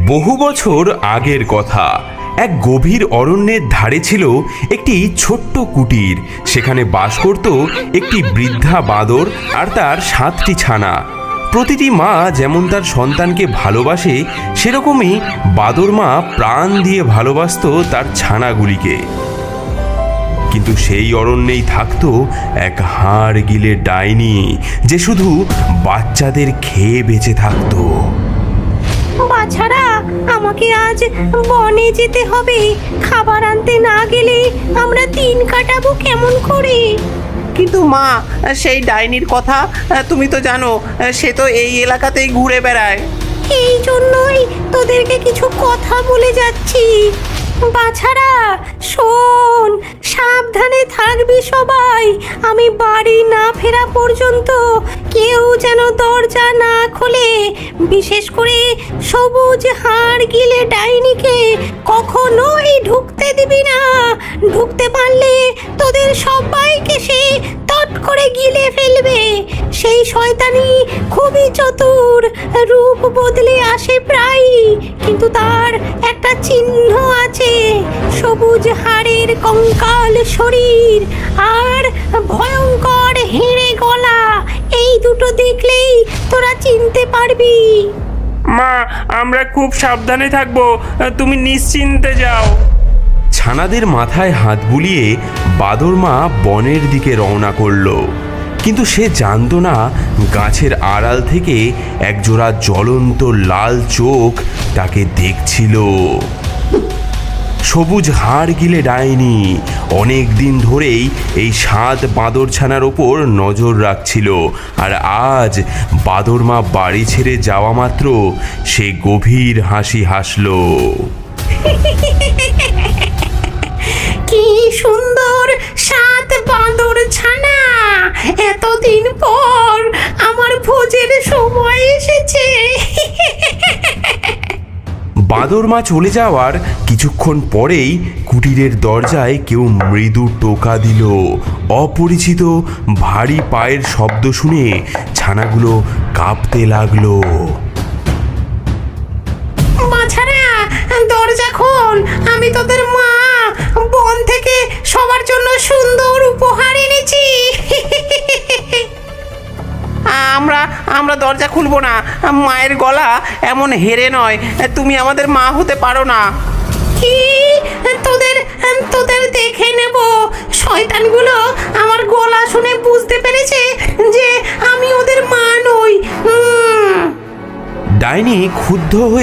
বহু বছর আগের কথা। এক গভীর অরণ্যের ধারে ছিল একটি ছোট্ট কুটির। সেখানে বাস করত একটি বৃদ্ধা বাঁদর আর তার সাতটি ছানা। প্রতিটি মা যেমন তার সন্তানকে ভালোবাসে, সেরকমই বাদর মা প্রাণ দিয়ে ভালোবাসতো তার ছানাগুলিকে। কিন্তু সেই অরণ্যেই থাকত এক হাড় গিলে ডাইনি, যে শুধু বাচ্চাদের খেয়ে বেঁচে থাকতো। বাছারা আমাকে আজ বনে যেতে হবে। খাবার আনতে না গেলে আমরা দিন কাটাবো কেমন করে? কিন্তু মা সেই ডাইনির কথা তুমি তো জানো সে তো এই এলাকাতেই ঘুরে বেড়ায়। এই জন্যই তোদেরকে কিছু কথা বলে যাচ্ছি। বাছারা শোন সাবধানে থাকবি সবাই। আমি বাড়ি না ফেরা পর্যন্ত কেউ যেন দরজা না খোলে বিশেষ করে সবুজ হাড় গিলে ডাইনিকে কখনোই ঢুকতে দিবি না। ঢুকতে পারলে তোদের সবাইকে সে তট করে গিলে ফেলবে। সেই শয়তানি খুবই চতুর, রূপ বদলে আসে প্রায়ই, কিন্তু তার একটা চিহ্ন আছে। সবুজ হাড়ের কঙ্কাল শরীর আর ভয়ঙ্কর হেঁড়ে দুটো দেখলেই তোরা চিনতে পারবি। মা আমরা খুব সাবধানে থাকব। তুমি নিশ্চিন্তে যাও। ছানাদের মাথায় হাত বুলিয়ে বাদর মা বনের দিকে রওনা করল। কিন্তু সে জানতো না গাছের আড়াল থেকে একজোড়া জ্বলন্ত লাল চোখ তাকে দেখছিল। সবুজ হাড় গিলে ডায়নি অনেক দিন ধরেই এই সাত বাঁদর ছানার ওপর নজর রাখছিল। আর আজ বাদর মা বাড়ি ছেড়ে যাওয়া মাত্র সে গভীর হাসি হাসলো। বাদর মা চলে যাওয়ার কিছুক্ষণ পরেই কুটিরের দরজায় কেউ মৃদু টোকা দিল। অপরিচিত ভারী পায়ের শব্দ শুনে ছানাগুলো কাঁপতে লাগল। দরজা খুলবো না। মায়ের গলা এমন হেরে নয়। তুমি আমাদের মা হতে পারো না। কি? তোদের তোদের দেখে নেব। শয়তানগুলো আমার গলা শুনে বুঝতে পেরেছে যে আমি ওদের মা নই। ডাইনি ক্ষুব্ধ হয়ে